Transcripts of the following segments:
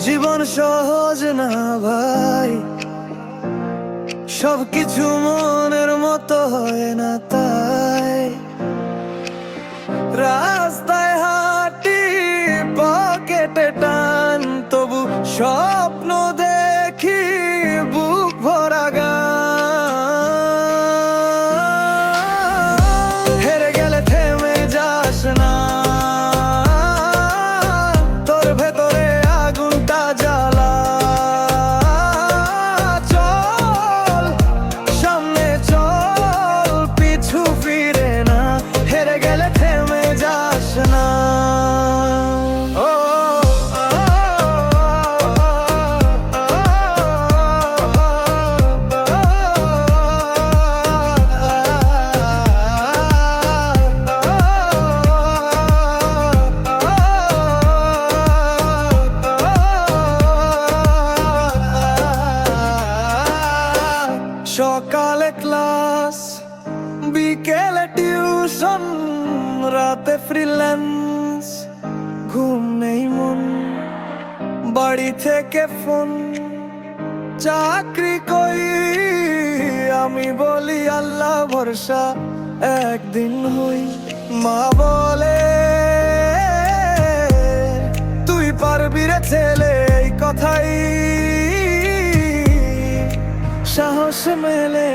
জীবন সহজ না ভাই। সবকিছু মনের মতো হয় না তাই। সকালে ক্লাস, বিকেলে টিউশন, রাতে ফ্রিল্যান্স ঘুম নেই মন, বাড়ি থেকে ফোন। চাকরি কই আমি বলি আল্লাহ ভরসা, একদিন হই। মা বলে, তুই পারবি রে ছেলে, এই কথাই। সাহস মেলে।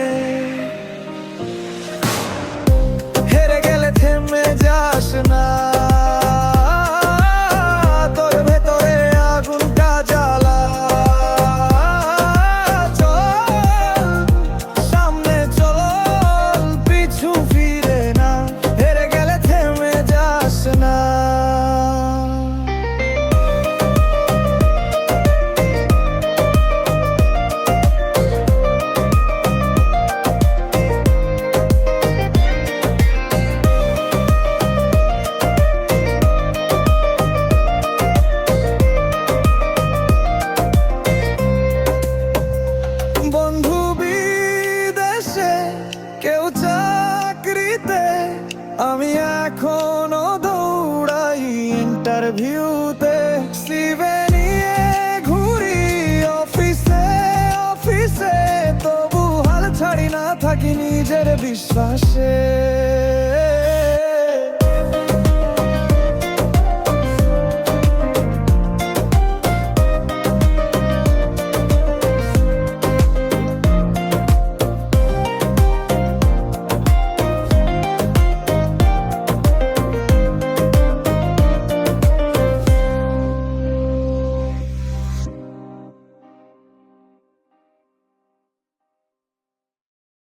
আমি এখনও দৌড়াই ইন্টারভিউতে সিভে নিয়ে ঘুরি অফিসে অফিসে, তবু হাল ছাড়ি না, থাকি নিজের বিশ্বাসে।